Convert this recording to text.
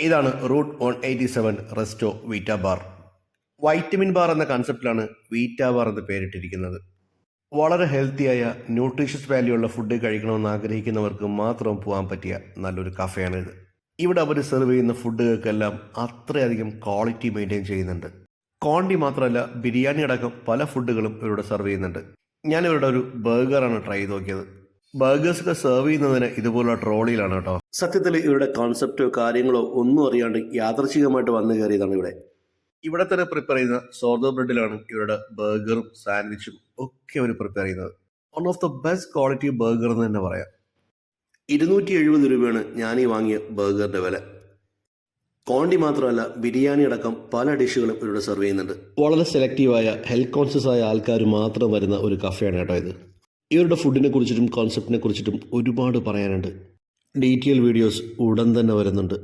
ഇതാണ് route one eighty seven resto Vita bar. Vitamin bar എന്ന കൺസെപ്റ്റിലാണ് വീറ്റ ബാർ എന്ന് പേരിട്ടിരിക്കുന്നത്. വളരെ ഹെൽത്തിയായ ന്യൂട്രീഷ്യസ് വാല്യൂ ഉള്ള ഫുഡ് കഴിക്കണമെന്ന് ആഗ്രഹിക്കുന്നവർക്ക് മാത്രം പോകാൻ പറ്റിയ നല്ലൊരു കഫേയാണിത്. ഇവിടെ അവർ സെർവ് ചെയ്യുന്ന ഫുഡുകൾക്കെല്ലാം അത്രയധികം ക്വാളിറ്റി മെയിന്റെയിൻ ചെയ്യുന്നുണ്ട്. കോണ്ടി മാത്രമല്ല ബിരിയാണി അടക്കം പല ഫുഡുകളും ഇവരുടെ സെർവ് ചെയ്യുന്നുണ്ട്. ഞാൻ ഇവരുടെ ഒരു ബർഗറാണ് ട്രൈ ചെയ്ത് നോക്കിയത്. ബർഗേഴ്സ് ഒക്കെ സെർവ് ചെയ്യുന്നതിന് ഇതുപോലുള്ള ട്രോളിയിലാണ് കേട്ടോ. സത്യത്തിൽ ഇവരുടെ കോൺസെപ്റ്റോ കാര്യങ്ങളോ ഒന്നും അറിയാണ്ട് യാദർശികമായിട്ട് വന്നു കയറിയതാണ് ഇവിടെ. ഇവിടെ തന്നെ പ്രിപ്പയർ ചെയ്യുന്ന സോർദോ ബ്രെഡിലാണ് ഇവരുടെ ബർഗറും സാൻഡ്വിച്ചും ഒക്കെ അവർ പ്രിപ്പയർ ചെയ്യുന്നത്. One of the best quality burger എന്ന് തന്നെ പറയാം. ഇരുന്നൂറ്റി എഴുപത് രൂപയാണ് ഞാൻ ഈ വാങ്ങിയ ബർഗറിന്റെ വില. കോണ്ടി മാത്രമല്ല ബിരിയാണി അടക്കം പല ഡിഷുകളും ഇവിടെ സെർവ് ചെയ്യുന്നുണ്ട്. വളരെ സെലക്റ്റീവായ ഹെൽത്ത് കോൺഷ്യസ് ആയ ആൾക്കാർ മാത്രം വരുന്ന ഒരു കഫേയാണ് കേട്ടോ ഇത്. ഇവരുടെ ഫുഡിനെ കുറിച്ചിട്ടും കോൺസെപ്റ്റിനെ കുറിച്ചിട്ടും ഒരുപാട് പറയാനുണ്ട്. ഡീറ്റെയിൽ വീഡിയോസ് ഉടൻ തന്നെ വരുന്നുണ്ട്.